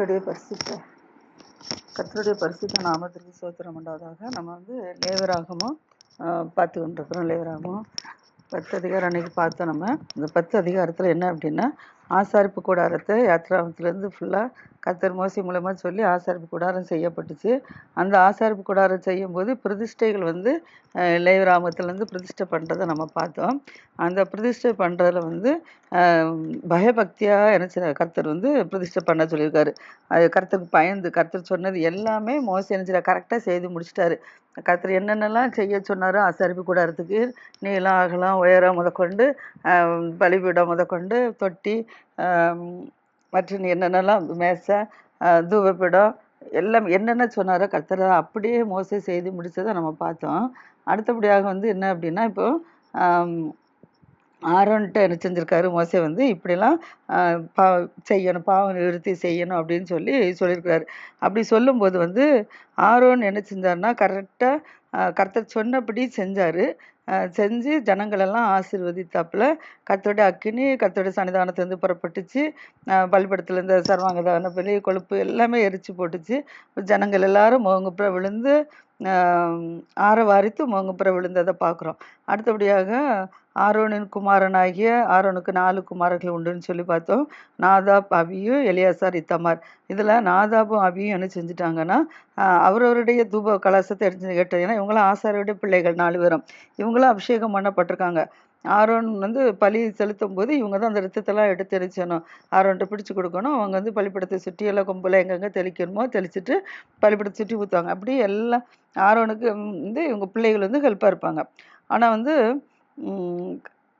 கர்த்தருடைய பரிசுத்த கர்த்தருடைய பரிசுத்த நாமத்திற்கு சோத்திரம் உண்டாவதாக. நம்ம வந்து லேவராகமும் பார்த்து கொண்டிருக்கிறோம் லேவராகமும். பத்து அதிகாரம் அன்னைக்கு பார்த்தோம் நம்ம. இந்த பத்து அதிகாரத்தில் என்ன அப்படின்னா ஆசாரிப்பு கூடாரத்தை யாத்ராமத்துலேருந்து ஃபுல்லாக கத்தர் மோசி மூலமாக சொல்லி ஆசாரிப்பு கூடாரம் செய்யப்பட்டுச்சு. அந்த ஆசாரிப்பு கூடாரம் செய்யும்போது பிரதிஷ்டைகள் வந்து அஹ், பிரதிஷ்டை பண்ணுறதை நம்ம பார்த்தோம். அந்த பிரதிஷ்டை பண்ணுறதுல வந்து பயபக்தியாக நினச்ச கர்த்தர் வந்து பிரதிஷ்டை பண்ண சொல்லியிருக்காரு. அது கர்த்தருக்கு பயந்து கர்த்தர் சொன்னது எல்லாமே மோசி நினச்சிட கரெக்டாக செய்து முடிச்சிட்டாரு. கர்த்தர் என்னென்னலாம் செய்ய சொன்னாரோ ஆசாரிப்பு கூடாரத்துக்கு நீளம் அகலம் உயரம் முதற்கொண்டு பலிபீடம் முதற்கொண்டு தொட்டி மற்றும் என்னென்னலாம் மேசை ஆஹ் எல்லாம் என்னென்ன சொன்னாரோ கர்த்தர் அப்படியே மோசே செய்து முடித்ததை நம்ம பார்த்தோம். அடுத்தபடியாக வந்து என்ன அப்படின்னா இப்போ ஆரோன்ட்ட என்ன செஞ்சிருக்காரு மோசே வந்து இப்படிலாம் பா செய்யணும் பாவம் நிவர்த்தி செய்யணும் அப்படின்னு சொல்லி சொல்லியிருக்கிறாரு. அப்படி சொல்லும்போது வந்து ஆரோன் என்ன செஞ்சாருன்னா கரெக்டாக கர்த்தர் சொன்னபடி செஞ்சார். செஞ்சு ஜனங்களெல்லாம் ஆசீர்வதித்தாப்புல கத்தோட அக்கினி கத்தோட சன்னிதானத்துலேருந்து புறப்பட்டுச்சு. ஆஹ் பலிபீடத்துலேருந்து சர்வாங்க தான பலி கொழுப்பு எல்லாமே எரிச்சு போட்டுச்சு. ஜனங்கள் எல்லாரும் முகங்குப்புற விழுந்து ஆரவாரித்து முகங்குப்புற விழுந்ததை பார்க்குறோம். அடுத்தபடியாக ஆரோனின் குமாரனாகிய ஆரோனுக்கு நாலு குமாரர்கள் உண்டுன்னு சொல்லி பார்த்தோம். Nadab Abihu Eleazar Ithamar. இதில் நாதாபும் அபியும் என்ன செஞ்சுட்டாங்கன்னா அவரவருடைய தூப கலசத்தை எடுத்து கேட்டது ஏன்னா இவங்களாம் ஆசாரியுடைய பிள்ளைகள் நாலு பேரும். இவங்களும் அபிஷேகம் பண்ணப்பட்டிருக்காங்க. ஆரோன் வந்து பலி செலுத்தும் போது இவங்க தான் அந்த ரத்தத்தெல்லாம் எடுத்து எரிச்சணும் ஆரோன்ட்டு பிடிச்சு கொடுக்கணும். அவங்க வந்து பலிப்படத்தை சுற்றி எல்லாம் கொம்பில் எங்கெங்கே தெளிக்கணுமோ தெளிச்சிட்டு பலிப்படத்தை சுற்றி ஊற்றுவாங்க அப்படி எல்லாம் ஆரோனுக்கு வந்து இவங்க பிள்ளைகள் வந்து ஹெல்ப்பாக இருப்பாங்க. ஆனால் வந்து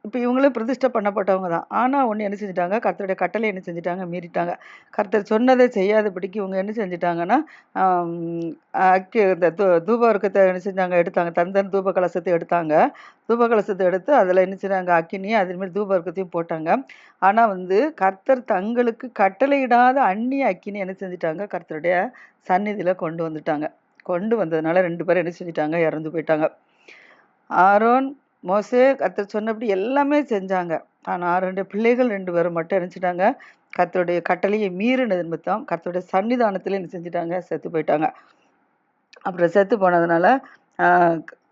இப்போ இவங்களே பிரதிஷ்டை பண்ணப்பட்டவங்க தான். ஆனால் ஒன்று என்ன செஞ்சிட்டாங்க? கர்த்தருடைய கட்டளை என்ன செஞ்சிட்டாங்க? மீறிட்டாங்க. கர்த்தர் சொன்னதை செய்யாதபடிக்கு இவங்க என்ன செஞ்சிட்டாங்கன்னா அக்கி இந்த தூ தூப வர்க்கத்தை என்ன செஞ்சாங்க? எடுத்தாங்க. தந்தன் தூப கலசத்தை எடுத்தாங்க. தூப கலசத்தை எடுத்து அதில் என்ன செஞ்சாங்க அக்கினியும் அதேமாரி தூப வர்க்கத்தையும் போட்டாங்க. ஆனால் வந்து கர்த்தர் தங்களுக்கு கட்டளையிடாத அந்நிய அக்கினி என்ன செஞ்சிட்டாங்க? கர்த்தருடைய சந்நிதியில் கொண்டு வந்துட்டாங்க. கொண்டு வந்ததுனால ரெண்டு பேரும் என்ன செஞ்சிட்டாங்க? இறந்து போயிட்டாங்க. ஆரோன் மோசே கர்த்தர் சொன்னபடி எல்லாமே செஞ்சாங்க. ஆனால் ரெண்டு பிள்ளைகள் ரெண்டு பேரும் மட்டும் நினச்சிட்டாங்க கத்தருடைய கட்டளையை மீறினது நிமித்தம் கத்தருடைய சன்னிதானத்தில் என்ன செஞ்சிட்டாங்க? செத்து போயிட்டாங்க. அப்புறம் செத்து போனதுனால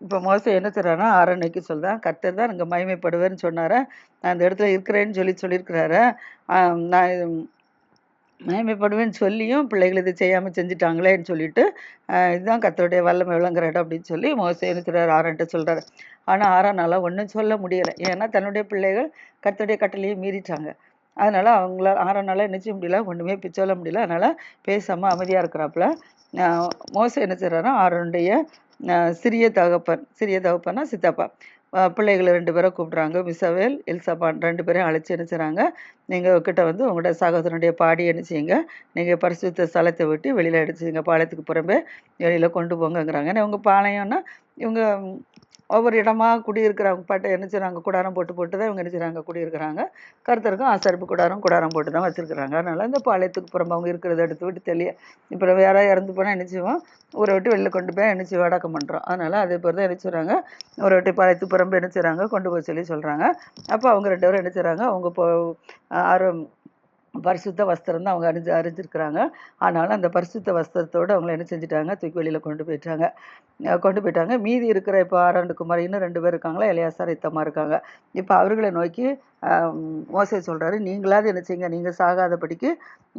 இப்போ மோசே என்ன செய்றாருன்னா ஆரண்யக்கு சொல்கிறேன் கர்த்தர் தான் இங்கே மகிமைப்படுவேன்னு சொன்னார். நான் அந்த இடத்துல இருக்கிறேன்னு சொல்லி சொல்லியிருக்கிறாரு. நான் மகிமைப்படுவேன்னு சொல்லியும் பிள்ளைகள் இதை செய்யாமல் செஞ்சுட்டாங்களேன்னு சொல்லிட்டு இதுதான் கத்தருடைய வல்லமை விளங்குற இடம் அப்படின்னு சொல்லி மோசே இருக்கிறார் ஆரன்ட்டு சொல்கிறார் ஆனால் ஆறானால ஒன்றும் சொல்ல முடியலை. ஏன்னா தன்னுடைய பிள்ளைகள் கத்தருடைய கட்டளையை மீறிட்டாங்க. அதனால் அவங்கள ஆறானால என்ன செய்ய முடியல? ஒன்றுமே பிச்சோல சொல்ல முடியல. அதனால் பேசாமல் அமைதியாக இருக்கிறாப்புல மோசம் என்ன செய்றாருன்னா ஆறனுடைய சிறிய தகப்பன் சிறிய தகப்பன்னா சித்தப்பா. பிள்ளைகளை ரெண்டு பேரை கூப்பிட்றாங்க. மிசவேல் எல்சபான் ரெண்டு பேரையும் அழைச்சி என்ன நீங்கள் கிட்ட வந்து உங்களோட சகோதரனுடைய பாடி என்ன நீங்கள் பரிசுத்த ஸ்தலத்தை விட்டு வெளியில் எடுத்துங்க பாளையத்துக்கு புறம்பே வெளியில் கொண்டு போங்கங்கிறாங்க. ஏன்னா இவங்க பாளையம்னா இவங்க ஒவ்வொரு இடமா குடியிருக்கிறவங்க பாட்டு என்ன செய்கிறாங்க கூடாரம் போட்டு போட்டு தான் இவங்க என்ன செய்கிறாங்க குடியிருக்கிறாங்க. கருத்தருக்கும் ஆசாரிப்பு கூடாரம் கூடாரம் போட்டு தான் வச்சுருக்குறாங்க. அதனால் இந்த பாளையத்துக்கு புறம்பு அவங்க இருக்கிறத எடுத்து விட்டு தெளிய இப்போ வேற இறந்து போனால் என்ன செய்வோம்? ஊரை விட்டு வெளில கொண்டு போய் என்ன செய்வோம்? அடக்கம் பண்ணுறோம் அதனால் அதே போல் தான் என்ன செய்கிறாங்க ஊரை விட்டு பாளையத்துக்கு புறம்பு என்ன செய்கிறாங்க கொண்டு போய் சொல்லி சொல்கிறாங்க அப்போ அவங்க ரெண்டு பேரும் என்ன செய்கிறாங்க அவங்க போ ஆர்வம் பரிசுத்த வஸ்திரம் தான் அவங்க அறிஞ்சு அறிஞ்சிருக்கிறாங்க. ஆனாலும் அந்த பரிசுத்த வஸ்திரத்தோடு அவங்கள என்ன செஞ்சுட்டாங்க? தூக்கி வெளியில் கொண்டு போயிட்டாங்க. கொண்டு போயிட்டாங்க. மீதி இருக்கிற இப்போ ஆறாண்டு குமார் இன்னும் ரெண்டு பேர் இருக்காங்களா? இளையாசார் இத்தமாக இருக்காங்க. இப்போ அவர்களை நோக்கி மோசை சொல்கிறாரு நீங்களாவது என்ன செய்யுங்க. நீங்கள் சாகாதபடிக்கு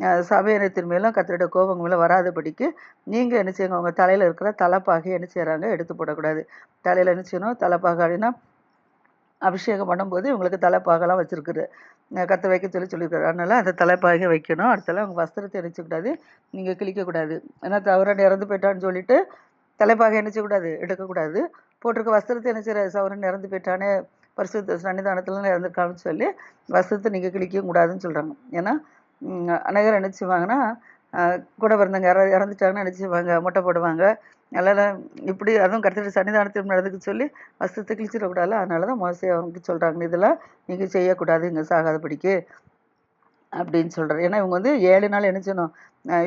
அஹ் சபையினத்தின் மேலும் கத்தருடைய கோபங்க மேலே வராதபடிக்கு நீங்கள் என்ன செய்யுங்க. உங்கள் தலையில் இருக்கிற தலைப்பாகை என்ன செய்கிறாங்க எடுத்து போடக்கூடாது. தலையில் என்ன செய்யணும்? தலைப்பாகை அப்படின்னா அபிஷேகம் பண்ணும்போது இவங்களுக்கு தலைப்பாகலாம் வச்சிருக்குது கற்று வைக்க சொல்லி சொல்லியிருக்காரு. அதனால் அந்த தலைப்பாக வைக்கணும். அடுத்தலாம் அவங்க வஸ்திரத்தை எரிச்சக்கூடாது நீங்கள் கிழிக்கக்கூடாது ஏன்னா தவறான இறந்து போயிட்டான்னு சொல்லிட்டு தலைப்பாக எரிச்சக்கூடாது எடுக்கக்கூடாது போட்டிருக்க வஸ்திரத்தை என்ன சவரன் இறந்து போயிட்டானே பரிசுத்த சன்னிதானத்துல இறந்துருக்கான்னு சொல்லி வஸ்திரத்தை நீங்கள் கிழிக்கவும் கூடாதுன்னு சொல்கிறாங்க ஏன்னா அநேகர் என்ன செய்வாங்கன்னா கூட பிறந்தவங்க யாராவது இறந்துட்டாங்கன்னா என்ன செய்வாங்க மொட்டை போடுவாங்க. அதனால் இப்படி அதுவும் கருத்து சன்னிதானத்தில் நடந்துக்க சொல்லி வஸ்திரத்தை கிழிச்சிடக்கூடாது அதனால தான் மோசே அவங்களுக்கு சொல்கிறாங்க இதெல்லாம் நீங்கள் செய்யக்கூடாது இங்கே சாகாதபடிக்கு. அப்படின்னு சொல்கிறார் ஏன்னா இவங்க வந்து ஏழு நாள் என்ன செய்யணும்?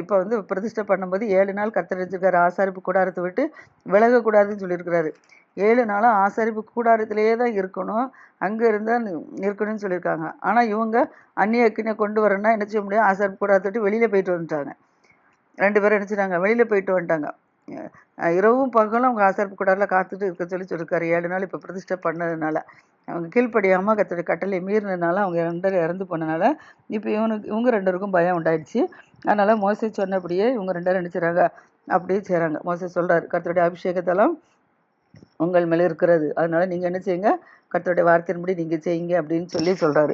இப்போ வந்து பிரதிஷ்டை பண்ணும்போது ஏழு நாள் கர்த்தர் வச்சிருக்காரு ஆசாரிப்பு கூடாரத்தை விட்டு விலகக்கூடாதுன்னு சொல்லியிருக்கிறாரு. ஏழு நாளும் ஆசாரிப்பு கூடாரத்திலேயே தான் இருக்கணும். அங்கே இருந்தால் இருக்கணும்னு சொல்லியிருக்காங்க. ஆனால் இவங்க அந்நிய அக்கினை கொண்டு வரணும்னா என்ன செய்ய முடியும்? ஆசாரிப்பு கூடாரத்தை விட்டு வெளியில் போயிட்டு வந்துட்டாங்க. ரெண்டு பேரும் நினச்சிட்டாங்க வெளியில் போயிட்டு வந்துட்டாங்க. இரவும் பகலும் அவங்க ஆசாரிப்பு கூடாரில் காத்துட்டு இருக்க சொல்லி சொல்லியிருக்காரு. ஏழு நாள் இப்போ பிரதிஷ்டை பண்ணதுனால. அவங்க கீழ்ப்படியாமல் கத்தோடைய கட்டளை மீறினதுனால அவங்க ரெண்டு இறந்து போனனால இப்போ இவனுக்கு இவங்க ரெண்டருக்கும் பயம் உண்டாயிடுச்சு. அதனால் மோசை சொன்னபடியே இவங்க ரெண்டு நினச்சிறாங்க அப்படியே செய்கிறாங்க மோசை சொல்கிறார் கர்த்தருடைய அபிஷேகத்தெல்லாம் உங்கள் மேலே இருக்கிறது. அதனால நீங்கள் என்ன செய்யுங்க? கர்த்தருடைய வார்த்தையின்படி நீங்கள் செய்யுங்க அப்படின்னு சொல்லி சொல்கிறாரு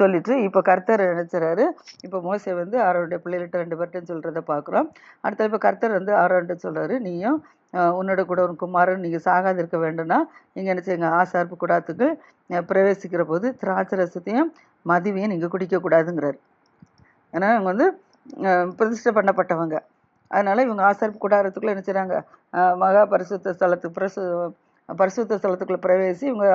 சொல்லிட்டு இப்போ கர்த்தர் நினைச்சுறாரு இப்போ மோசை வந்து ஆரோடைய பிள்ளைகிட்ட ரெண்டு பேர்கிட்ட சொல்கிறத பார்க்குறோம் அடுத்த இப்போ கர்த்தர் வந்து ஆரோன்ட்டு சொல்கிறாரு நீயும் உன்னோட கூட உன் குமாரன் நீங்கள் சாகாதிருக்க வேண்டும்னா நீங்கள் என்ன செய்யுங்க ஆசார்ப்பு கூடாத்துக்கு பிரவேசிக்கிற போது திராட்சை ரசத்தையும் மதுவையும் நீங்கள் குடிக்கக்கூடாதுங்கிறார் ஏன்னா இவங்க வந்து பிரதிஷ்டை பண்ணப்பட்டவங்க. அதனால் இவங்க ஆசார்பு கூடாரத்துக்குள்ளே என்ன செய்கிறாங்க மகா பரிசுத்த ஸ்தலத்துக்கு பிரசு பரிசுத்த ஸ்தலத்துக்குள்ளே பிரவேசி இவங்க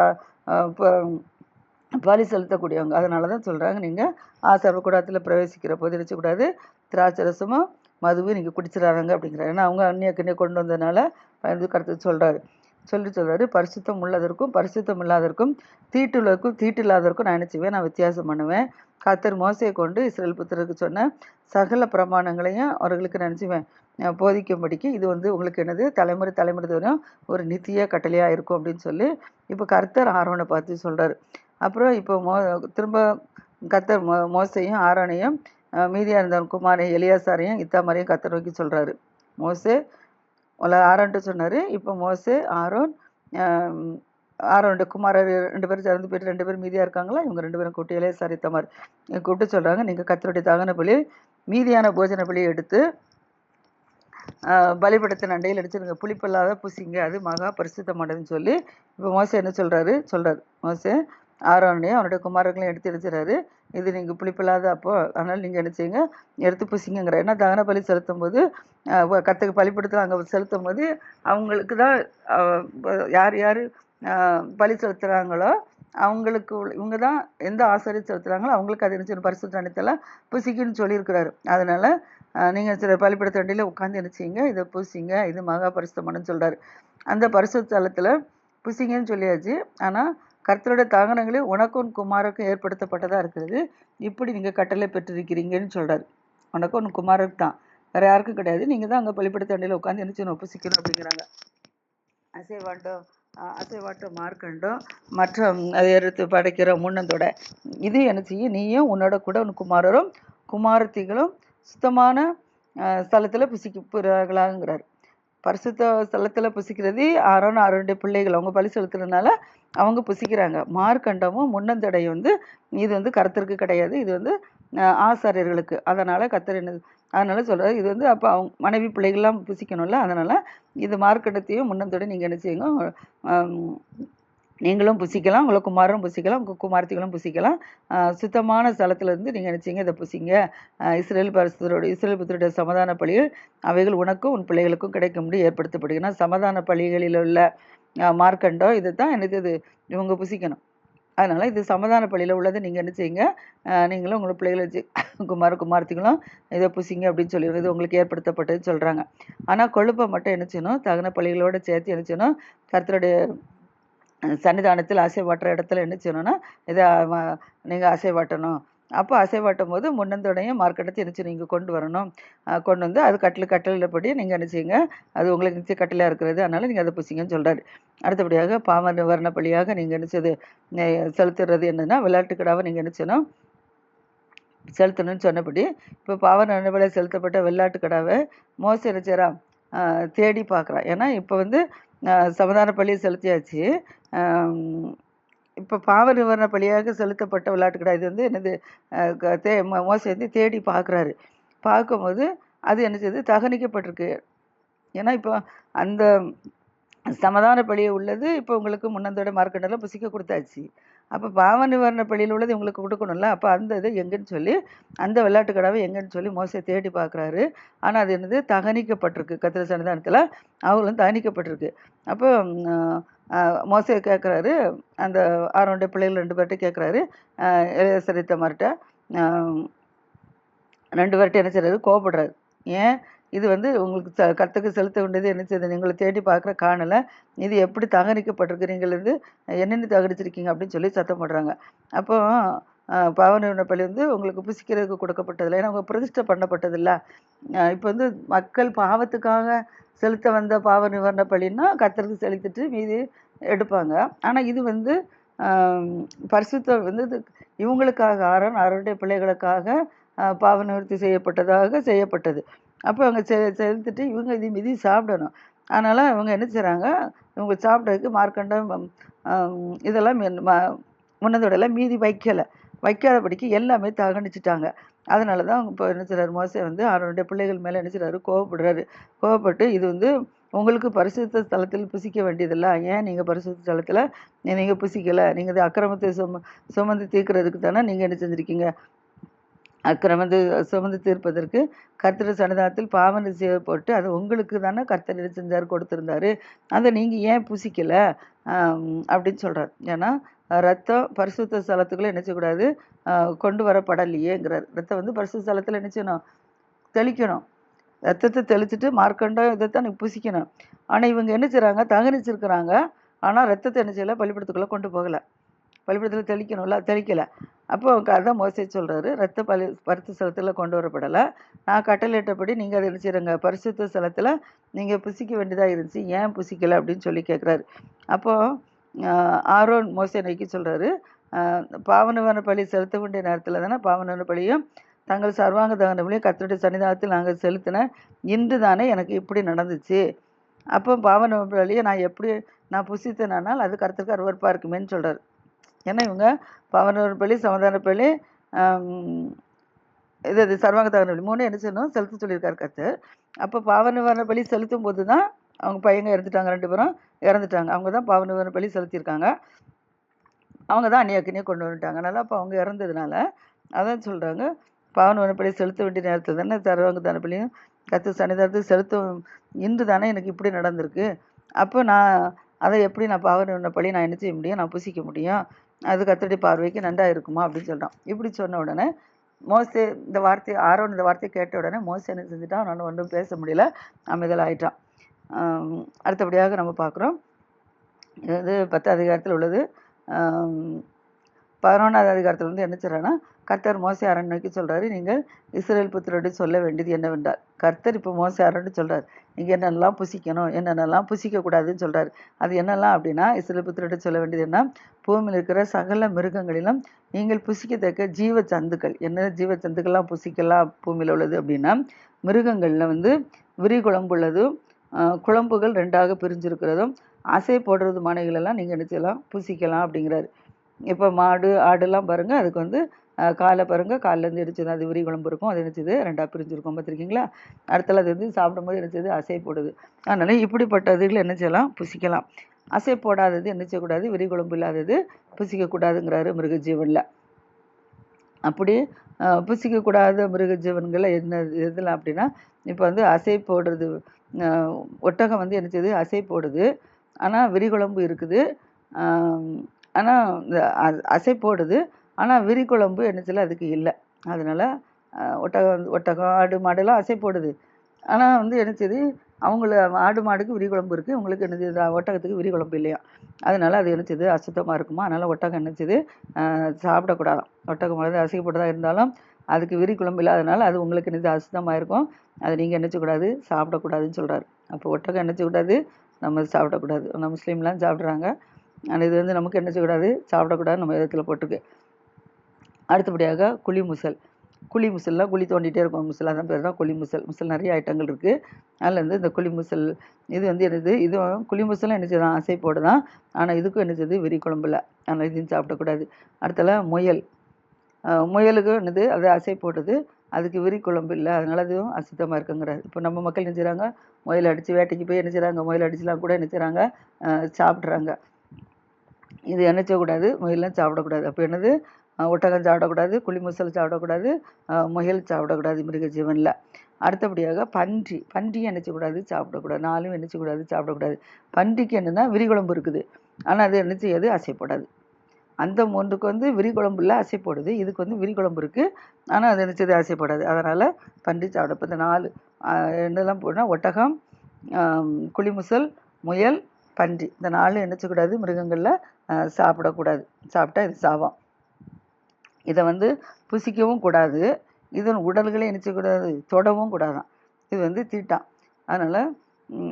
பலி செலுத்தக்கூடியவங்க. அதனால தான் சொல்கிறாங்க நீங்கள் ஆசார்ப்பு கூடாரத்தில் பிரவேசிக்கிற போது நினச்சக்கூடாது திராட்சை ரசமும் மதுவும் நீங்கள் குடிச்சிடாதங்க அப்படிங்கிறாரு. ஏன்னா அவங்க அந்நிய கண்ணியை கொண்டு வந்ததுனால பயந்து கடத்து சொல்கிறாரு சொல்லி சொல்கிறாரு பரிசுத்தம் உள்ளதற்கும் பரிசுத்தம் இல்லாததற்கும் தீட்டுள்ளதற்கும் தீட்டு இல்லாததற்கும் நான் நினச்சிவேன் நான் வித்தியாசம் பண்ணுவேன். கர்த்தர் மோசையை கொண்டு இஸ்ரேல் புத்திரருக்கு சொன்ன சகல பிரமாணங்களையும் அவர்களுக்கு நினச்சிவேன் போதிக்கும்படிக்கு இது வந்து உங்களுக்கு என்னது? தலைமுறை தலைமுறை தோறும் ஒரு நித்திய கட்டளையாக இருக்கும் அப்படின்னு சொல்லி இப்போ கர்த்தர் ஆரோனை பார்த்து சொல்கிறார் அப்புறம் இப்போ மோ திரும்ப கர்த்தர் மோ மோசையும் ஆரோனையும் மீதியாக இருந்தவன் இருந்த குமாரை எலியாசாரையும் இத்தாமரையும் கத்த நோக்கி சொல்கிறாரு மோசே உல ஆரோன்ட்டு சொன்னார். இப்போ மோசே ஆரோன் ஆம், ஆரோனுடைய குமாரர் ரெண்டு பேரும் சேர்ந்து போயிட்டு ரெண்டு பேரும் மீதியாக இருக்காங்களா? இவங்க ரெண்டு பேரும் கூட்டியிலே சரித்தமார் கூப்பிட்டு சொல்கிறாங்க நீங்கள் கத்தருடைய தகன பலி மீதியான போஜன பலியை எடுத்து பலிபடுத்த நண்டையில் அடிச்சிருங்க புளிப்பில்லாத புசிங்க. அது மகா பரிசுத்தமானதுன்னு சொல்லி இப்போ மோசே என்ன சொல்கிறாரு சொல்கிறார் மோசை ஆரோனையும் அவனுடைய குமாரர்களையும் எடுத்து எடுத்துறாரு இது நீங்கள் புளிப்பில்லாத அப்போ அதனால் நீங்கள் என்ன செய்யுங்க? எடுத்து புசிங்கிற ஏன்னா தகன பலி செலுத்தும் போது கற்றுக்கு கத்துக்கு அங்கே செலுத்தும் போது அவங்களுக்கு தான் யார் யார் பலி செலுத்துகிறாங்களோ அவங்களுக்கு இவங்க தான் எந்த ஆசிரியர் செலுத்துகிறாங்களோ அவங்களுக்கு அது என்ன பரிசுத்த அனைத்தெல்லாம் புசிக்குன்னு சொல்லியிருக்கிறாரு. அதனால் நீங்கள் சில பலிப்படுத்த வண்டியில் உட்காந்து நினச்சிங்க இதை பூசிங்க. இது மகா பரிசுத்தமானு சொல்கிறார் அந்த பரிசுத்தலத்தில் புசிங்கன்னு சொல்லியாச்சு. ஆனால் கர்த்தருடைய தாகனங்களே உனக்கும் உன் குமாரருக்கும் ஏற்படுத்தப்பட்டதாக இருக்கிறது. இப்படி நீங்கள் கட்டளை பெற்றிருக்கிறீங்கன்னு சொல்கிறார் உனக்கும் உன் குமாரருக்கு தான். வேறு யாருக்கும் கிடையாது. நீங்கள் தான் அங்கே பலிப்படுத்த அண்டையில் உட்காந்து என்ன செய்யணும் புசிக்கணும் அப்படிங்கிறாங்க. அசைவாட்டம் அசைவாட்டம் மார்க்கண்டம் மற்ற அதை எடுத்து படைக்கிற முன்னந்தோட. இது என்ன செய்யும் நீயும் உன்னோட கூட உன் குமாரரும் குமாரத்திகளும் சுத்தமான ஸ்தலத்தில் புசிக்கிறார்களாங்கிறார் பரிசுத்த ஸ்தலத்தில் புசிக்கிறது ஆரோன் ஆரோனுடைய பிள்ளைகள். அவங்க பலி செலுத்துறதுனால அவங்க புசிக்கிறாங்க. மார்க்கண்டமும் முன்னந்தடை வந்து இது வந்து கருத்தருக்கு கிடையாது. இது வந்து ஆசாரியர்களுக்கு. அதனால் கத்தர் என்ன அதனால் சொல்கிறார் இது வந்து அப்போ அவங்க மனைவி பிள்ளைகள்லாம் புசிக்கணும்ல அதனால் இது மார்க்கண்டத்தையும் முன்னந்தோட நீங்கள் என்ன செய்யுங்க நீங்களும் புசிக்கலாம் உங்களை குமாரரும் புசிக்கலாம் உங்கள் குமாரத்திகளும் புசிக்கலாம். சுத்தமான ஸ்தலத்திலிருந்து நீங்கள் நினச்சிங்க இதை புசிங்க. இஸ்ரேல் பரிசுத்தரோட இஸ்ரேல் புத்தருடைய சமாதான பள்ளிகள் அவைகள் உனக்கும் உன் பிள்ளைகளுக்கும் கிடைக்கும்படி ஏற்படுத்தப்படுகின்றன சமாதான பள்ளிகளில் உள்ள மார்க்கண்டோ மார்க்கண்டம் இதை தான் என்னது இது இவங்க புசிக்கணும். அதனால் இது சமாதான பள்ளியில் உள்ளதை நீங்கள் என்ன செய்யுங்க நீங்களும் உங்கள் பிள்ளைகளை வச்சு குமார குமாரத்திகளும் இதை புசிங்க அப்படின்னு சொல்லி இது உங்களுக்கு ஏற்படுத்தப்பட்டதுன்னு சொல்கிறாங்க ஆனால் கொழுப்பை மட்டும் என்ன செய்யணும்? தகுன பள்ளிகளோடு சேர்த்து என்ன செய்யணும்? கர்த்தருடைய சன்னிதானத்தில் அசைவாட்டுற இடத்துல என்ன செய்யணும்னா இதை நீங்கள் அசைவாட்டணும் அப்போ அசைவாட்டும் போது முன்னந்தோடையும் மார்க்கெட்டத்தை என்ன செய்யணும் இங்கே கொண்டு வரணும். கொண்டு வந்து அது கட்டில் கட்டளைப்படி நீங்கள் என்ன செய்யுங்க அது உங்களுக்கு நிச்சய கட்டிலாக இருக்கிறது அதனால் நீங்கள் அதை புசிங்கன்னு சொல்கிறாரு அடுத்தபடியாக பாவ வர்ணப்பள்ளியாக நீங்கள் என்ன செய்து செலுத்துறது என்னன்னா விளையாட்டுக்கடாவை நீங்கள் என்ன செய்யணும் செலுத்தணும்னு சொன்னபடி இப்போ பாவ நினைவுகளை செலுத்தப்பட்ட வெள்ளாட்டுக்கடாவை கடாவை இறைச்சரா தேடி பார்க்குறான் ஏன்னா இப்போ வந்து சமாதான பள்ளியை செலுத்தியாச்சு. இப்போ பாவ நிவாரண பலியாக செலுத்தப்பட்ட விளையாட்டுக்கடா இது வந்து என்னது க- தே மோ- வந்து தேடி பார்க்குறாரு பார்க்கும்போது அது என்ன செய்யுது தகனிக்கப்பட்டிருக்கு. ஏன்னா இப்போ அந்த சமாதான பலியை உள்ளது இப்போ உங்களுக்கு முன்னந்தோட மார்க்கெட்டில் புசிக்க கொடுத்தாச்சு. அப்போ பாவ நிவாரண பள்ளியில் உள்ளது உங்களுக்கு கொடுக்கணும்ல. அப்போ அந்த இது எங்கன்னு சொல்லி அந்த விளையாட்டு கடாவை எங்கன்னு சொல்லி மோசை தேடி பார்க்குறாரு ஆனால் அது என்னது? தகனிக்கப்பட்டிருக்கு. கத்திர சன்னிதானத்தில் அவங்களும் தகனிக்கப்பட்டிருக்கு. அப்போ மோசையை கேட்குறாரு அந்த ஆரோடைய பிள்ளைகள் ரெண்டு பேர்கிட்ட கேட்குறாரு சரித்த மாதிரிட்ட ரெண்டு பேர்கிட்ட என்ன செய்கிறாரு கோவப்படுறாரு. ஏன்? இது வந்து உங்களுக்கு ச கர்த்தருக்கு செலுத்த வேண்டியது என்ன செய்யுது நீங்களை தேடி பார்க்குற காணலை. இது எப்படி தகனிக்கப்பட்டிருக்கு வந்து என்னென்ன தகனிச்சிருக்கீங்க அப்படின்னு சொல்லி சத்தம் போடுறாங்க. அப்போ பாவன பாவ வந்து உங்களுக்கு புசிக்கிறதுக்கு கொடுக்கப்பட்டதில்லை. ஏன்னா அவங்க பிரதிஷ்டை பண்ணப்பட்டதில்ல. இப்போ வந்து மக்கள் பாவத்துக்காக செலுத்த வந்த பாவ நிவாரண பள்ளின்னா கத்தருக்கு செலுத்திட்டு மீதி எடுப்பாங்க. ஆனால் இது வந்து பரிசுத்தம் வந்து இது இவங்களுக்காக ஆரன் அவருடைய பிள்ளைகளுக்காக பாவ நிவர்த்தி செய்யப்பட்டதாக செய்யப்பட்டது. அப்போ அவங்க செ செலுத்திட்டு இவங்க இது மிதி சாப்பிடணும். அதனால் இவங்க என்ன செய்கிறாங்க இவங்க சாப்பிட்றதுக்கு மார்க்கண்டம் இதெல்லாம் முன்னதோடலாம் மீதி வைக்கலை. வைக்காதபடிக்கு எல்லாமே தகனிச்சிட்டாங்க. அதனால தான் இப்போ என்ன செய்கிறார் மோசை வந்து அவருடைய பிள்ளைகள் மேலே என்ன செய்கிறாரு கோவப்படுறாரு. கோவப்பட்டு இது வந்து உங்களுக்கு பரிசுத்த ஸ்தலத்தில் புசிக்க வேண்டியதில்ல. ஏன் நீங்கள் பரிசுத்த ஸ்தலத்தில் நீங்கள் புசிக்கலை? நீங்கள் இது அக்கிரமத்தை சும சுமந்து தீர்க்கிறதுக்கு தானே நீங்கள் என்ன செஞ்சுருக்கீங்க? அக்கிரமந்து சுமந்து தீர்ப்பதற்கு கர்த்தர் சன்னிதானத்தில் பாவனை செய்யப்பட்டு அது உங்களுக்கு தானே கர்த்தர் செஞ்சார் கொடுத்துருந்தாரு. அதை நீங்கள் ஏன் புசிக்கலை? அப்படின்னு சொல்கிறார் ஏன்னா ரத்தம் பரிசுத்த ஸ்தலத்துக்குள்ளே என்ன செய்யக்கூடாது? கொண்டு வரப்படலையேங்கிறார். ரத்தம் வந்து பரிசுத்த ஸ்தலத்தில் என்ன செய்யணும்? தெளிக்கணும். ரத்தத்தை தெளிச்சுட்டு மார்க்கண்டம் இதைத்தான் நீ புசிக்கணும். ஆனால் இவங்க என்ன செய்கிறாங்க தகனிச்சிருக்கிறாங்க. ஆனால் ரத்தத்தை என்ன செய்யலை? பள்ளிப்படத்துக்குள்ளே கொண்டு போகலை. பள்ளிப்படத்தில் தெளிக்கணும்ல? தெளிக்கலை. அப்போ அதான் மோசே சொல்கிறாரு ரத்த பலி பரிசு ஸ்தலத்தில் கொண்டு வரப்படலை. நான் கட்டளையிட்டபடி நீங்கள் அதை என்ன பரிசுத்த ஸ்தலத்தில் நீங்கள் புசிக்க வேண்டியதாக இருந்துச்சு. ஏன் புசிக்கலை அப்படின்னு சொல்லி கேட்குறாரு அப்போது ஆரோன் மோசே நோக்கி சொல்கிறாரு பாவனவன பலி செலுத்த வேண்டிய நேரத்தில் தானே பாவனவன பலியும் தங்கள் சர்வாங்க தகன கத்தருடைய சன்னிதானத்தில் நாங்கள் செலுத்தின இன்று தானே எனக்கு இப்படி நடந்துச்சு. அப்போ பாவன பலியை நான் எப்படி நான் புசித்தனால் அது கருத்துக்கு அருவருப்பாக இருக்குமேன்னு சொல்கிறார் ஏன்னா இவங்க பவனூர் பள்ளி சமாதான பள்ளி இது இது சர்வாங்க தகன பள்ளி. மூணு என்ன செய்யணும்? செலுத்த சொல்லியிருக்காரு கற்று அப்போ பாவ பள்ளி செலுத்தும் போது தான் அவங்க பையங்க இறந்துட்டாங்க ரெண்டு பேரும். இறந்துட்டாங்க. அவங்க தான் பாவ பள்ளி செலுத்தியிருக்காங்க. அவங்க தான் அந்நியாக்கினியை கொண்டு வந்துட்டாங்க. அதனால் அப்போ அவங்க இறந்ததுனால அதான் சொல்கிறாங்க பாவ பள்ளி செலுத்த வேண்டிய நேரத்தில் தானே சர்வாங்க தான பள்ளியும் கத்து சன்னிதானத்துக்கு செலுத்தும். இன்று தானே எனக்கு இப்படி நடந்திருக்கு. அப்போ நான் அதை எப்படி நான் பாவனுவன பள்ளி நான் என்ன செய்ய முடியும்? நான் புசிக்க முடியும்? அது கத்தடி பார்வைக்கு நன்றாக இருக்குமா அப்படின்னு சொல்கிறான் இப்படி சொன்ன உடனே மோசே இந்த வார்த்தை ஆரோன் இந்த வார்த்தையை கேட்ட உடனே மோசே என்ன செஞ்சுட்டான்? அவனால் ஒன்றும் பேச முடியல அமைதல் ஆயிட்டான் அடுத்தபடியாக நம்ம பார்க்குறோம். இது பத்து அதிகாரத்தில் உள்ளது. பதினொன்றாவது அதிகாரத்தில் வந்து என்ன செய்றான்னா கர்த்தர் மோசை அரண் நோக்கி சொல்கிறாரு நீங்கள் இஸ்ரேல் புத்திரோடு சொல்ல வேண்டியது என்னவென்றால் கர்த்தர் இப்போ மோசை அரண்டு சொல்கிறார் நீங்கள் என்னென்னலாம் புசிக்கணும் என்னென்னலாம் புசிக்கக்கூடாதுன்னு சொல்கிறார் அது என்னெல்லாம் அப்படின்னா இஸ்ரேல் புத்திரோடு சொல்ல வேண்டியது என்ன? பூமியில் இருக்கிற சகல மிருகங்களிலும் நீங்கள் புசிக்கத்தக்க ஜீவ சந்துக்கள் என்ன ஜீவ சந்துக்கள்லாம் புசிக்கலாம் பூமியில் உள்ளது அப்படின்னா மிருகங்களில் வந்து விரி குழம்புள்ளதும் உள்ளதும் குழம்புகள் ரெண்டாக பிரிஞ்சிருக்கிறதும் அசை போடுறது மானைகளெல்லாம் நீங்கள் என்ன செய்யலாம்? புசிக்கலாம் அப்படிங்கிறாரு. இப்போ மாடு ஆடுலாம் பாருங்கள் அதுக்கு வந்து காலை பாருங்க காலிலேருந்து இடிச்சது அது விரி குழம்பு இருக்கும் அது நினச்சது ரெண்டாக பிரிஞ்சிருக்கும் பார்த்துருக்கீங்களா? அடுத்தல அது வந்து சாப்பிடும்போது நினச்சது அசை போடுது. அதனால் இப்படிப்பட்ட இதுகளை என்ன செய்யலாம்? புசிக்கலாம். அசை போடாதது என்ன செய்யக்கூடாது? விரி குழம்பு இல்லாதது புசிக்கக்கூடாதுங்கிறாரு மிருக ஜீவனில் அப்படி புசிக்கக்கூடாத மிருகஜீவன்களை என்ன எதில் அப்படின்னா இப்போ வந்து அசை போடுறது ஒட்டகம் வந்து என்ன செய்யுது அசை போடுது. ஆனால் விரிகுழம்பு இருக்குது. ஆனால் இந்த அசை போடுது. ஆனால் விரிக்குழம்பு என்ன அதுக்கு இல்லை. அதனால் ஒட்டகம் வந்து ஒட்டகம் ஆடு மாடுலாம் அசை போடுது. ஆனால் வந்து என்ன செய்யுது அவங்கள ஆடு மாடுக்கு விரிகுழம்பு இருக்குது உங்களுக்கு என்ன செய்யுது ஒட்டகத்துக்கு விரிகுழம்பு இல்லையா. அதனால் அது என்ன செய்யுது அசுத்தமாக இருக்குமா. அதனால் ஒட்டகம் என்ன செய்யுது ஆஹ் சாப்பிடக்கூடாதாம் ஒட்டகம் வளர்ந்து அசைக்கப்பட்டதாக இருந்தாலும் அதுக்கு விரி குழம்பு இல்லாதனால அது உங்களுக்கு என்னது அசுத்தமாக இருக்கும். அதை நீங்கள் என்ன சாப்பிடக்கூடாதுன்னு சொல்கிறாரு அப்போ ஒட்டகம் என்ன நம்ம சாப்பிடக்கூடாது. நம்ம முஸ்லீம்லாம் சாப்பிட்றாங்க. ஆனால் இது வந்து நமக்கு என்ன செய்யக்கூடாது? சாப்பிடக்கூடாது நம்ம விதத்தில் போட்டிருக்கு. அடுத்தபடியாக குழி முசல். குழி முசல்லாம் குழி தோண்டிகிட்டே இருக்கும். முசல் அதான் பேர் தான் குழி முசல். முசல் நிறைய ஐட்டங்கள் இருக்குது அதில் வந்து இந்த குழி முசல் இது வந்து என்னது? இதுவும் குழி முசலும் என்ன செய்யுதான் அசை போடுதான் ஆனால் இதுக்கும் என்ன செய்யுது விரி குழம்புல. ஆனால் இதையும் சாப்பிடக்கூடாது. அடுத்தல முயல். முயலுக்கும் முயலுக்கு என்னது? அது அசை போட்டது அதுக்கு விரி குழம்பு இல்லை. அதனால அதுவும் அசுத்தமாக இருக்குங்கிறாரு. இப்போ நம்ம மக்கள் என்ன செய்கிறாங்க முயல் அடித்து வேட்டைக்கு போய் என்ன செய்கிறாங்க முயல் அடிச்சுலாம் கூட என்ன செய்கிறாங்க சாப்பிட்றாங்க. இது என்ன செய்யக்கூடாது முயலெலாம் சாப்பிடக்கூடாது. அப்போ என்னது? ஒட்டகம் சாப்பிடக்கூடாது குழிமுசல் சாப்பிடக்கூடாது முயல் சாப்பிடக்கூடாது மிருக ஜீவனில். அடுத்தபடியாக பன்றி பன்றி என்ன செய்யக்கூடாது சாப்பிடக்கூடாது. நாலும் என்ன செய்யக்கூடாது சாப்பிடக்கூடாது. பன்றிக்கு என்னென்னா விரிகுழம்பு இருக்குது. ஆனால் அது என்ன செய்யாது? அசைப்படாது. அந்த மூன்றுக்கு வந்து விரிகுழம்பு இல்லை அசைப்போடுது. இதுக்கு வந்து விரிகுழம்பு இருக்குது ஆனால் அது என்ன செய்யுது? அசைப்படாது. அதனால் பன்றி சாப்பிட இப்போ இந்த நாலு என்னெல்லாம் போனால் ஒட்டகம் ஆம், குழிமுசல் முயல் பன்றி. இந்த நாலு என்னச்சக்கூடாது மிருகங்களில். சாப்பிடக்கூடாது. சாப்பிட்டா இது சாபம். இதை வந்து புசிக்கவும் கூடாது. இதன் உடல்களை என்ன தொடவும் கூடாதான். இது வந்து தீட்டான் அதனால்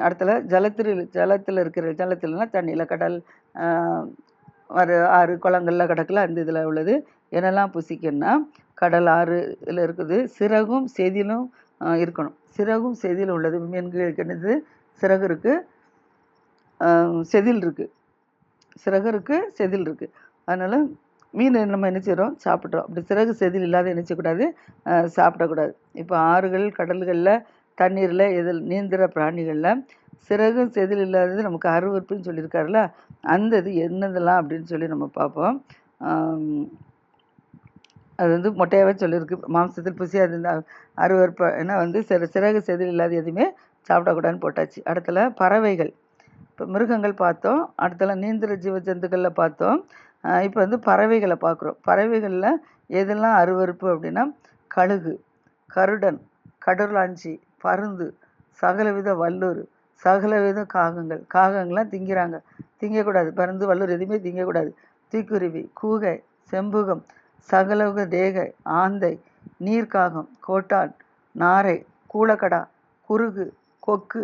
அடுத்தல ஜலத்தில் ஜலத்தில் இருக்கிற ஜலத்தில்னா தண்ணியில் கடல் வர ஆறு குளங்கள்ல கிடக்கல அந்த இதில் உள்ளது. என்னெல்லாம் புசிக்கணும்னா கடல் ஆறு இதில் இருக்குது. சிறகும் செதிலும் இருக்கணும். சிறகும் செதிலும் உள்ளது. மீன்களுக்கு என்னது? சிறகு இருக்குது செதில் இருக்குது சிறகு இருக்குது செதில் இருக்குது அதனால் மீன் நம்ம என்ன செய்கிறோம் சாப்பிட்றோம். அப்படி சிறகு செதில் இல்லாத என்ன செய்யக்கூடாது சாப்பிடக்கூடாது. இப்போ ஆறுகள் கடல்களில் தண்ணீரில் இதில் நீந்துகிற பிராணிகளில் சிறகு செதில் இல்லாதது நமக்கு அருவருப்புன்னு சொல்லியிருக்காருல அந்த இது என்னதெல்லாம் அப்படின்னு சொல்லி நம்ம பார்ப்போம். அது வந்து மொட்டையாகவே சொல்லியிருக்கு. மாம்சத்தில் புசியாது. இந்த அருவருப்பு ஏன்னா வந்து சிற சிறகு செதில் இல்லாத எதுவுமே சாப்பிடக்கூடாதுன்னு போட்டாச்சு. அடுத்தல பறவைகள். இப்போ மிருகங்கள் பார்த்தோம். அடுத்தலாம் நீந்திர ஜீவ ஜந்துக்களில் பார்த்தோம் இப்போ வந்து பறவைகளை பார்க்குறோம். பறவைகளில் எதெல்லாம் அருவருப்பு அப்படின்னா கழுகு கருடன் கடலாஞ்சி பருந்து சகலவித வல்லூர் சகலவித காகங்கள். காகங்கள்லாம் திங்கிறாங்க. திங்கக்கூடாது. பருந்து வல்லூர் எதுவுமே திங்கக்கூடாது. தீக்குருவி கூகை செம்புகம் சகலவுக தேகை ஆந்தை நீர்க்காகம் கோட்டான் நாரை கூலக்கடா குருகு கொக்கு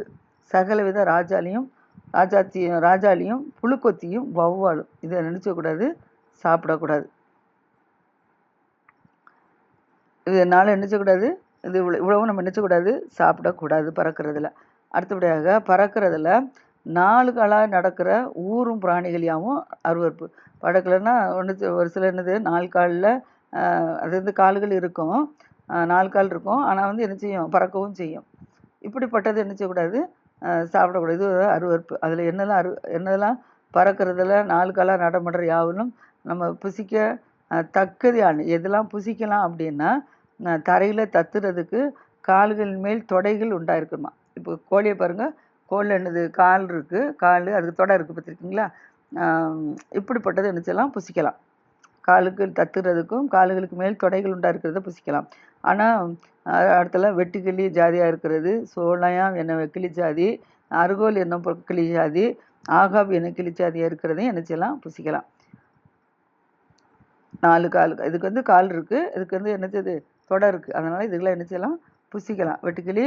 சகலவித ராஜாலையும் ராஜாத்தியும் ராஜாலியும் புழுக்கொத்தியும் வௌவாலும். இதை நினச்சக்கூடாது சாப்பிடக்கூடாது. இதனால் நினச்சக்கூடாது இது இவ்வளோ இவ்வளவும் நம்ம நினச்சக்கூடாது சாப்பிடக்கூடாது பறக்கிறதுல. அடுத்தபடியாக பறக்கிறதுல நாலு காலாக நடக்கிற ஊரும் பிராணிகளையாவும் அருவருப்பு. படக்கலைன்னா ஒன்று ஒரு சில என்னது நாலு காலில் அது வந்து கால்கள் இருக்கும். நாலு கால் இருக்கும். ஆனால் வந்து என்ன செய்யும்? பறக்கவும் செய்யும். இப்படிப்பட்டது என்ன செய்யக்கூடாது சாப்பிடக்கூடாது. இது ஒரு அருவருப்பு. அதில் என்னெல்லாம் அரு என்னெல்லாம் பறக்கிறதுல நாலு காலாக நடமாடுற யாவனும் நம்ம புசிக்க ஆஹ் தக்கதியான எதெல்லாம் புசிக்கலாம் அப்படின்னா தரையில் தத்துறதுக்கு கால்கள் மேல் தொடைகள் உண்டாயிருக்குமா? இப்போ கோழியை பாருங்கள் கோழில் என்னது? கால் இருக்குது கால் அதுக்கு தொடை இருக்குது பார்த்துருக்கீங்களா? இப்படிப்பட்டது என்ன செய்யலாம்? புசிக்கலாம். காலுக்கு தத்துறதுக்கும் கால்களுக்கு மேல் தொடைகள் உண்டா இருக்கிறத புசிக்கலாம் ஆனால் அடுத்தல வெட்டுக்கிளி ஜாதியாக இருக்கிறது சோழயாம் என்ன கிளி ஜாதி அருகோல் என்னும் கிளி ஜாதி ஆகாப் என்ன கிளி ஜாதியாக இருக்கிறதையும் என்ன செய்யலாம்? புசிக்கலாம். நாலு கால் இதுக்கு வந்து கால் இருக்குது இதுக்கு வந்து என்ன செய்யுது தொடை இருக்குது அதனால் இதுக்கெல்லாம் என்ன செய்யலாம்? புசிக்கலாம். வெட்டுக்கிளி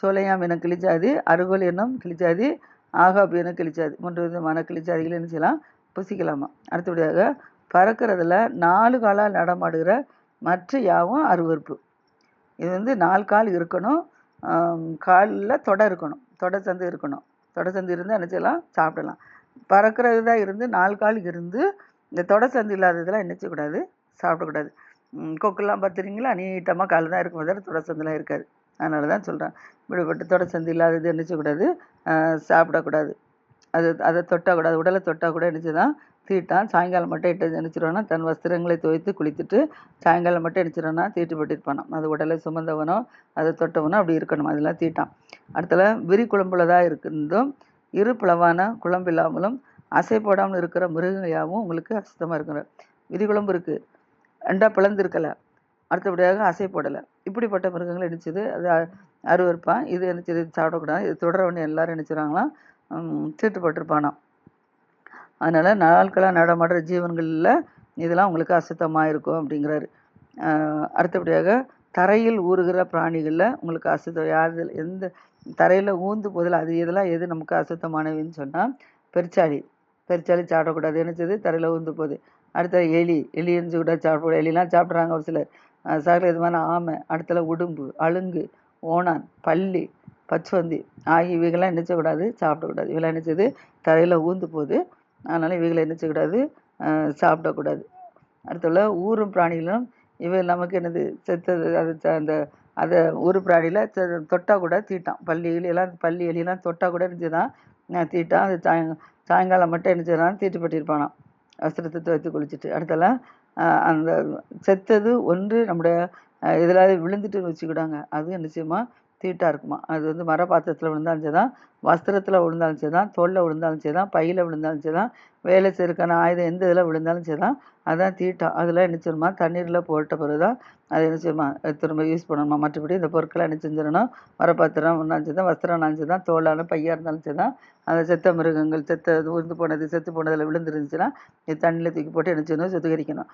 சோலையாம் என கிளிச்சாதி அருகோல் எண்ணம் கிளிச்சாதி ஆகாப் என கிளிச்சாதி மூன்று விதமான கிளிச்சாதிகள் என்ன செய்யலாம்? புசிக்கலாமா? அடுத்தபடியாக பறக்கிறதுல நாலு காலால் நடமாடுகிற மற்ற யாவும் அருவருப்பு. இது வந்து நாலு கால் இருக்கணும். காலில் தொடை இருக்கணும். தொடை சந்து இருக்கணும். தொடை சந்து இருந்தால் என்ன செய்யலாம்? சாப்பிடலாம். பறக்கிறதா இருந்து நாலு கால் இருந்து இந்த தொடை சந்து இல்லாததெல்லாம் என்ன செய்யக்கூடாது? சாப்பிடக்கூடாது. கொக்கெல்லாம் பார்த்துறீங்களா நீட்டமாக கால் தான் இருக்கும். தவிர தொடை சந்துலாம் இருக்காது. அதனால தான் சொல்கிறேன் இப்படிப்பட்ட தொடை சந்து இல்லாதது என்ன செய்யக்கூடாது? சாப்பிடக்கூடாது. அது அதை தொட்டக்கூடாது. உடலை தொட்டால் கூட என்னச்சுதான் தீட்டான். சாயங்காலம் மட்டும் இட்டு நினச்சிருவானா தன் வஸ்திரங்களை துவைத்து குளித்துட்டு சாயங்காலம் மட்டும் நினச்சிருவானா தீட்டுப்பட்டிருப்பானாம் அது உடலை சுமந்தவனோ அதை தொட்டவனோ அப்படி இருக்கணும். அதெல்லாம் தீட்டான். அடுத்தல விரி குழம்புலதாக இருக்கின்றதும் இரு பிளவான குழம்பு இல்லாமலும் அசை போடாமல் இருக்கிற மிருகங்களாகவும் உங்களுக்கு அசுத்தமாக இருக்கிற விரி குழம்பு இருக்குது ரெண்டாக பிளந்து அடுத்தபடியாக அசை போடலை. இப்படிப்பட்ட மிருகங்கள் நினச்சது அது அருவறுப்பான் அருவருப்பான் இது நினச்சது சாப்பிடக்கூடாது. இது தொடரவனு எல்லாரும் நினச்சிடுறாங்களாம் தீட்டுப்பட்டிருப்பானாம் அதனால் நாட்களாக நடமாடுற ஜீவன்களில் இதெல்லாம் உங்களுக்கு அசுத்தமாக இருக்கும் அப்படிங்கிறாரு அடுத்தபடியாக தரையில் ஊறுகிற பிராணிகளில் உங்களுக்கு அசுத்தம் யாரு எந்த தரையில் ஊந்து போதில் அது இதெல்லாம் எது நமக்கு அசுத்தமானவைன்னு சொன்னால் பெருச்சாளி. பெருச்சாளி சாப்பிடக்கூடாது. என்னச்சது தரையில் ஊந்து போகுது அடுத்த எலி எலி எரிஞ்சு கூட சாப்பிட எலிலாம் சாப்பிட்றாங்க ஒரு சிலர். ஆஹ் சகல விதமான ஆமை அடுத்தல உடும்பு அழுங்கு ஓணான் பள்ளி பச்சுவந்தி ஆகிய இவைகள்லாம் நினைச்சக்கூடாது சாப்பிடக்கூடாது. இவெல்லாம் நினைச்சது தரையில் ஊந்து போகுது அதனால் இவைகளை என்ன செய்யக்கூடாது சாப்பிடக்கூடாது. அடுத்துள்ள ஊரும் பிராணிகளும் இவை நமக்கு என்னது செத்தது அது அந்த அதை ஒரு பிராணியில் தொட்டால் கூட தீட்டான். பள்ளி எலியெல்லாம் எல்லாம் எலியெல்லாம் தொட்டால் கூட இருந்துச்சுதான் தீட்டான். அது சாய் சாயங்காலம் மட்டும் என்ன செய்யறான் தீட்டுப்பட்டிருப்பானாம். வஸ்திரத்தை துவைத்து குளிச்சுட்டு. அடுத்தெல்லாம் அந்த செத்தது ஒன்று நம்முடைய இதில் விழுந்துட்டு வச்சுக்கிட்டாங்க. அது நிச்சயமாக தீட்டாக இருக்குமா? அது வந்து மர பாத்திரத்தில் விழுந்தாலும் சரி தான் வஸ்திரத்தில் விழுந்தாலும் சரி தான் தோலில் விழுந்தாலும் சரி தான் பையில் விழுந்தாலும் சரி தான் வேலை செருக்கான ஆயுதம் எந்த இதில் விழுந்தாலும் சரி தான் அதான் தீட்டா. அதில் என்ன செய்யணுமா தண்ணீரில் போட்ட பிறகு தான் அதை என்ன செய்யுமா திரும்ப யூஸ் பண்ணணுமா? மற்றபடி இந்த பொருட்களை என்ன செஞ்சிடணும்? மரப்பாத்திரம் இருந்தாலும் சரி தான் வஸ்திரம் நினச்சி தான் தோலான பையாக இருந்தாலும் சரி தான் அந்த செத்த மிருகங்கள் செத்த உருந்து போனது செத்து போனதில் விழுந்துருந்துச்சுன்னா தண்ணியில் தூக்கி போட்டு என்ன செய்யணும்? சுத்திகரிக்கணும்.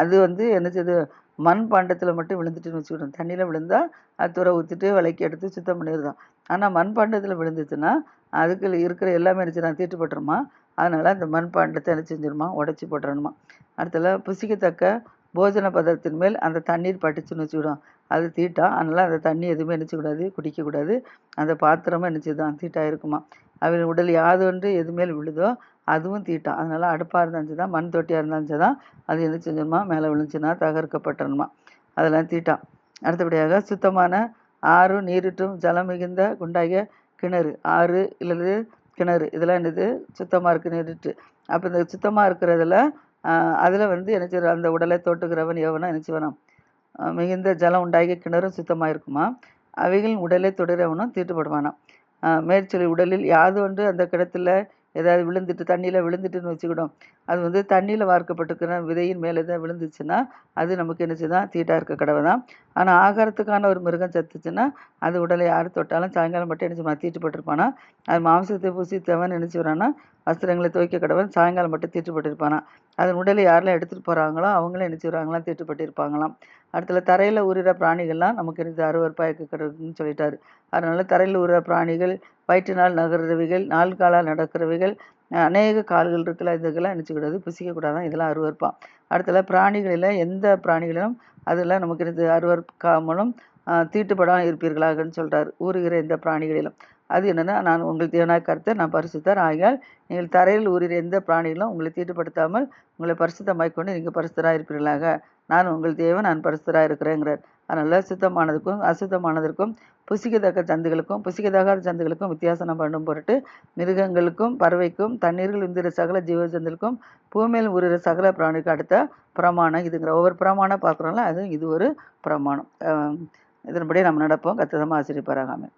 அது வந்து என்ன செய்யுது மண் பாண்டத்தில் மட்டும் விழுந்துட்டுன்னு வச்சுக்கணும். தண்ணியில் விழுந்தால் அது துறை ஊற்றிட்டு விளக்கி எடுத்து சுத்தம் பண்ணிடுதான் ஆனால் மண் பாண்டத்தில் விழுந்துச்சுன்னா அதுக்கு இருக்கிற எல்லாமே என்ன தீட்டுப்பட்டுருமா அதனால் அந்த மண் பாண்டத்தை என்ன செஞ்சிருமா? உடச்சி போட்டுறணுமா. அடுத்தல புசிக்கத்தக்க போஜன பதத்தின் மேல் அந்த தண்ணீர் பட்டுச்சுன்னு வச்சுக்கிடும் அது தீட்டா அதனால் அந்த தண்ணி எதுவுமே நினச்சக்கூடாது குடிக்கக்கூடாது. அந்த பாத்திரமும் நினச்சிதான் தீட்டாக இருக்குமா. அவன் உடல் யாது ஒன்று எது மேல் விழுதோ அதுவும் தீட்டான். அதனால் அடுப்பாக இருந்தாலும் தான் மண் தொட்டியாக இருந்தாலும் தான் அது என்ன செஞ்சிருமா மேலே விழுந்துச்சுன்னா தகர்க்கப்பட்டணுமா அதெல்லாம் தீட்டான். அடுத்தபடியாக சுத்தமான ஆறு நீரிட்டும் ஜலம் மிகுந்த குண்டாகிய கிணறு. ஆறு இல்லது கிணறு. இதெல்லாம் என்னது? சுத்தமாக இருக்குது நீரிட்டு அப்போ இந்த சுத்தமாக இருக்கிறதுல அதில் வந்து என்ன செய்யற அந்த உடலை தொட்டுக்கிறவன் எவனா என்ன செய்வானாம்? மிகுந்த ஜலம் உண்டாகிய கிணறும் சுத்தமாக இருக்குமா? அவைகளின் உடலை தொடரவனும் தீட்டுப்படுவானாம். மேற்சொலி உடலில் யாது ஒன்று அந்த கிடத்தில் ஏதாவது விழுந்துட்டு தண்ணியில் விழுந்துட்டுன்னு வச்சுக்கிடும் அது வந்து தண்ணியில் வார்க்கப்பட்டிருக்கிற விதையின் மேலே தான் விழுந்துச்சுன்னா அது நமக்கு என்னச்சு தான் தீட்டாக இருக்க கடவை தான் ஆனால் ஆகாரத்துக்கான ஒரு மிருகம் சத்துச்சுன்னா அது உடலை யார் தொட்டாலும் சாயங்காலம் மட்டும் என்ன செய்வான் தீட்டுப்பட்டிருப்பானா அது மாம்சத்தை புசித்தவன் என்ன செய்வானா வஸ்திரங்களை துவைக்க கடவன் சாயங்காலம் மட்டும் தீட்டுப்பட்டிருப்பானா அதன் உடலை யாரெல்லாம் எடுத்துகிட்டு போகிறாங்களோ அவங்களும் என்ன செய்வாங்களாம் தீட்டுப்பட்டிருப்பாங்களாம் அடுத்தல தரையில் ஊறுகிற பிராணிகள்லாம் நமக்கு இது அருவறுப்பாய்க்க இருக்கிறதுன்னு சொல்லிட்டாரு. அதனால தரையில் ஊறுகிற பிராணிகள் வயிற்றினால் நகர்றவைகள் நாலு காலால் நடக்கிறவைகள் அநேக கால்கள் இருக்குல்ல இதுக்கெல்லாம் நினச்சிக்கூடாது பிசிக்கக்கூடாதான் இதெல்லாம் அருவறுப்பான் அடுத்தல பிராணிகளில் எந்த பிராணிகளிலும் அதெல்லாம் நமக்கு இது அருவறுக்காமலும் தீட்டுப்படாமல் இருப்பீர்களாகன்னு சொல்கிறார் ஊறுகிற எந்த பிராணிகளிலும். அது என்னென்னா நான் உங்கள் தேவனாய் கருத்தை நான் பரிசுத்தர் ஆகியால் நீங்கள் தரையில் ஊறுகிற எந்த பிராணிகளும் உங்களை தீட்டுப்படுத்தாமல் உங்களை பரிசுத்தமாய்க்கொண்டு நீங்கள் பரிசுத்தராக இருப்பீர்களாக நான் உங்கள் தேவன் நான் பரிசுத்தராக இருக்கிறேங்கிறார் அதனால் சுத்தமானதுக்கும் அசுத்தமானதற்கும் புசிக்கத்தக்க சந்துகளுக்கும் புசிக்கத்தகாத சந்துகளுக்கும் வித்தியாசம் பண்ணும் பொருட்டு மிருகங்களுக்கும் பறவைக்கும் தண்ணீர்கள் உந்திர சகல ஜீவஜந்துக்கும் பூமியில் உருகிற சகல பிராணிக்கு அடுத்த பிரமாணம் இதுங்கிற ஒவ்வொரு பிரமாணம் பார்க்குறோம்ல அது இது ஒரு பிரமாணம். இதன்படி நம்ம நடப்போம். கத்ததமாக ஆசிரியப்பாராகாமல்